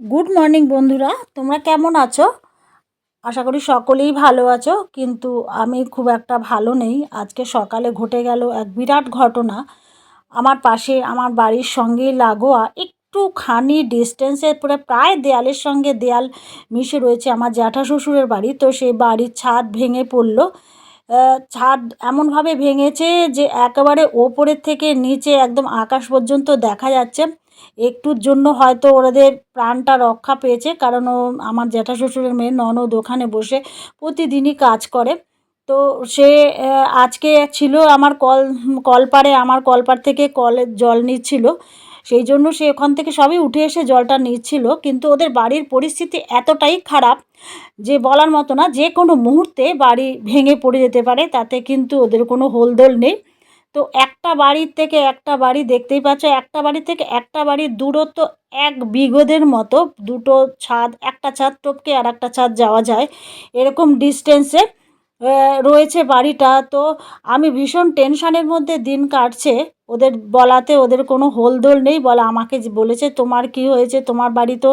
Good morning বন্ধুরা। তোমরা কেমন আছো? আশা করি সকলেই ভালো আছো, কিন্তু আমি খুব একটা ভালো নেই। আজকে সকালে ঘটে গেল এক বিরাট ঘটনা। আমার পাশে, আমার বাড়ির সঙ্গেই লাগোয়া, একটুখানি ডিস্টেন্সের পরে প্রায় দেয়ালের সঙ্গে দেয়াল মিশে রয়েছে আমার জ্যাঠা শ্বশুরের বাড়ি। তো সেই বাড়ির ছাদ ভেঙে পড়ল। ছাদ এমনভাবে ভেঙেছে যে একেবারে ওপরের থেকে নিচে একদম আকাশ পর্যন্ত দেখা যাচ্ছে। একটুর জন্য হয়তো ওদের প্রাণটা রক্ষা পেয়েছে, কারণ ও আমার জ্যাঠা শ্বশুরের মেয়ে ননদ ওখানে বসে প্রতিদিনই কাজ করে। তো সে আজকে ছিল আমার কল কলপারে আমার কলপার থেকে কলের জল নিচ্ছিল। সেই জন্য সে ওখান থেকে সবই উঠে এসে জলটা নিচ্ছিল, কিন্তু ওদের বাড়ির পরিস্থিতি এতটাই খারাপ যে বলার মতো না, যে কোনো মুহূর্তে বাড়ি ভেঙে পড়ে যেতে পারে, তাতে কিন্তু ওদের কোনো হোলদোল নেই। তো একটা বাড়ির থেকে একটা বাড়ি, দেখতেই পাচ্ছ, একটা বাড়ি থেকে একটা বাড়ির দূরত্ব এক বিঘদের মতো, দুটো ছাদ, একটা ছাদ টপকে আর একটা ছাদ যাওয়া যায়, এরকম ডিস্টেন্সে রয়েছে বাড়িটা। তো আমি ভীষণ টেনশানের মধ্যে দিন কাটছে। ওদের বলাতে ওদের কোনো হোলদোল নেই। বলা, আমাকে বলেছে তোমার কি হয়েছে? তোমার বাড়ি তো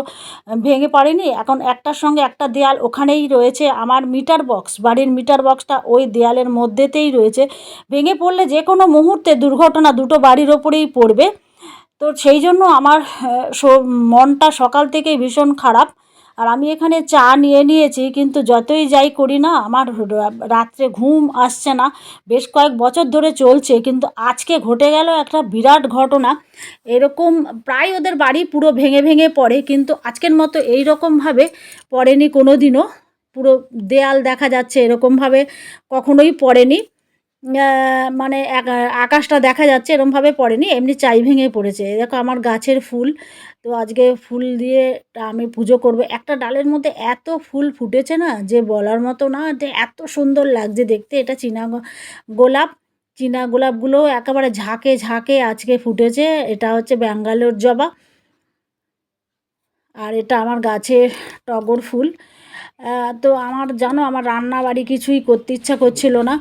ভেঙে পড়েনি। এখন একটার সঙ্গে একটা দেয়াল ওখানেই রয়েছে। আমার মিটার বক্স, বাড়ির মিটার বক্সটা ওই দেয়ালের মধ্যেতেই রয়েছে। ভেঙে পড়লে যে কোনো মুহূর্তে দুর্ঘটনা দুটো বাড়ির ওপরেই পড়বে। তো সেই জন্য আমার মনটা সকাল থেকেই ভীষণ খারাপ। আর আমি এখানে চা নিয়ে নিয়েছি, কিন্তু যতই যাই করি না, আমার রাত্রে ঘুম আসছে না। বেশ কয়েক বছর ধরে চলছে, কিন্তু আজকে ঘটে গেল একটা বিরাট ঘটনা। এরকম প্রায় ওদের বাড়ি পুরো ভেঙে ভেঙে পড়ে, কিন্তু আজকের মতো এই রকমভাবে পড়েনি কোনো দিনও পুরো দেয়াল দেখা যাচ্ছে এরকমভাবে কখনোই পড়েনি। মানে আকাশটা দেখা যাচ্ছে, এরমভাবে পড়েনি, এমনি চাই ভেঙে পড়েছে। দেখো আমার গাছের ফুল, তো আজকে ফুল দিয়ে আমি পুজো করব। একটা ডালের মধ্যে এত ফুল ফুটেছে না, যে বলার মতো না, যে এত সুন্দর লাগছে দেখতে। এটা চীনা গোলাপ, চীনা গোলাপগুলো একেবারে ঝাঁকে ঝাঁকে আজকে ফুটেছে। এটা হচ্ছে ব্যাঙ্গালোর জবা, আর এটা আমার গাছের টগর ফুল। তো আমার, জানো আমার রান্না বাড়ি কিছুই করতে ইচ্ছা করছিল না।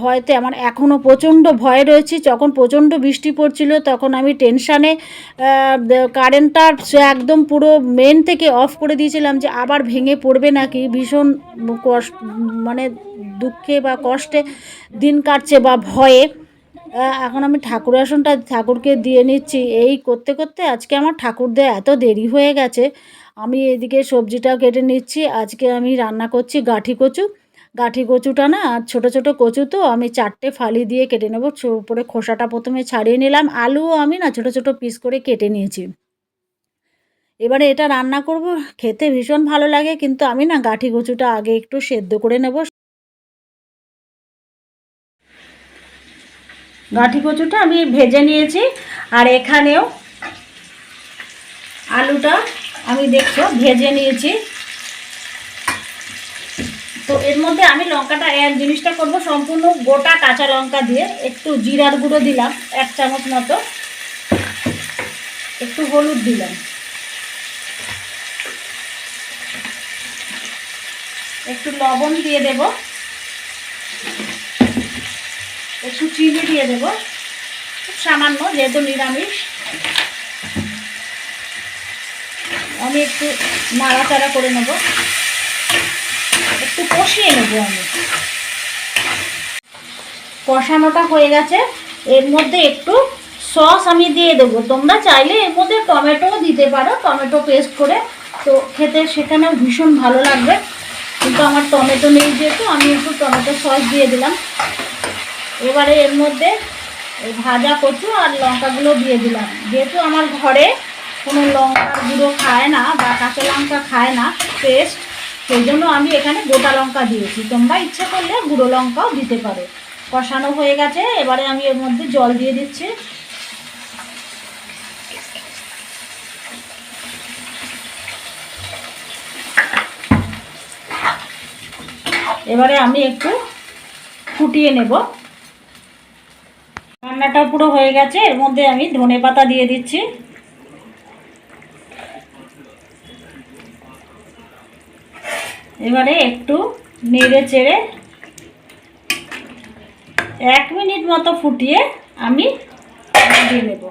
ভয়তে আমার এখনও প্রচণ্ড ভয় রয়েছে। যখন প্রচণ্ড বৃষ্টি পড়ছিল, তখন আমি টেনশানে কারেন্টটা একদম পুরো মেন থেকে অফ করে দিয়েছিলাম যে আবার ভেঙে পড়বে নাকি? ভীষণ কষ্ট মানে দুঃখে বা কষ্টে দিন কাটছে বা ভয়ে। এখন আমি ঠাকুর আসনটা, ঠাকুরকে দিয়ে নিচ্ছি। এই করতে করতে আজকে আমার ঠাকুর দেয়া এত দেরি হয়ে গেছে। আমি এদিকে সবজিটাও কেটে নিচ্ছি। আজকে আমি রান্না করছি গাঁঠি কচু। গাঁঠি কচুটা না ছোট ছোট কচু তো, আমি চারটে ফালি দিয়ে কেটে নেব। উপরে খোসাটা প্রথমে ছাড়িয়ে নিলাম। আলুও আমি না, ছোট ছোট পিস করে কেটে নিয়েছি। এবারে এটা রান্না করব। খেতে ভীষণ ভালো লাগে, কিন্তু আমি না গাঁঠি কচুটা আগে একটু সেদ্ধ করে নেব। গাঁঠি কচুটা আমি ভেজে নিয়েছি, আর এখানেও আলুটা আমি দেখছ ভেজে নিয়েছি। তো এর মধ্যে আমি লঙ্কাটা এক জিনিসটা করব সম্পূর্ণ গোটা কাঁচা লঙ্কা দিয়ে। একটু জিরার গুঁড়ো দিলাম, এক চামচ মতো। একটু হলুদ দিলাম। একটু লবণ দিয়ে দেব। একটু চিনি দিয়ে দেব। খুব সামান্য, যেহেতু নিরামিষ। আমি একটু নাড়াচাড়া করে নেব। একটু কষিয়ে নেব আমি। কষানোটা হয়ে গেছে। এর মধ্যে একটু সস আমি দিয়ে দেবো। তোমরা চাইলে এর মধ্যে টমেটোও দিতে পারো, টমেটো পেস্ট করে। তো খেতে সেখানেও ভীষণ ভালো লাগবে। কিন্তু আমার টমেটো নেই যেহেতু, আমি একটু টমেটো সস দিয়ে দিলাম। এবারে এর মধ্যে ভাজা কচু আর লঙ্কাগুলো দিয়ে দিলাম। যেহেতু আমার ঘরে কোনো লঙ্কার গুঁড়ো খায় না বা কাঁচা লঙ্কা খায় না, পেস্ট সেই জন্য আমি এখানে গোটা লঙ্কা দিয়েছি। তোমরা ইচ্ছে করলে গুঁড়ো লঙ্কাও দিতে পারো। কষানো হয়ে গেছে, এবারে আমি এর মধ্যে জল দিয়ে দিচ্ছি। এবারে আমি একটু ফুটিয়ে নেব। রান্নাটা পুরো হয়ে গেছে, এর মধ্যে আমি ধনে পাতা দিয়ে দিচ্ছি। এবারে একটু নেড়ে চেড়ে এক মিনিট মতো ফুটিয়ে আমি দিয়ে নেব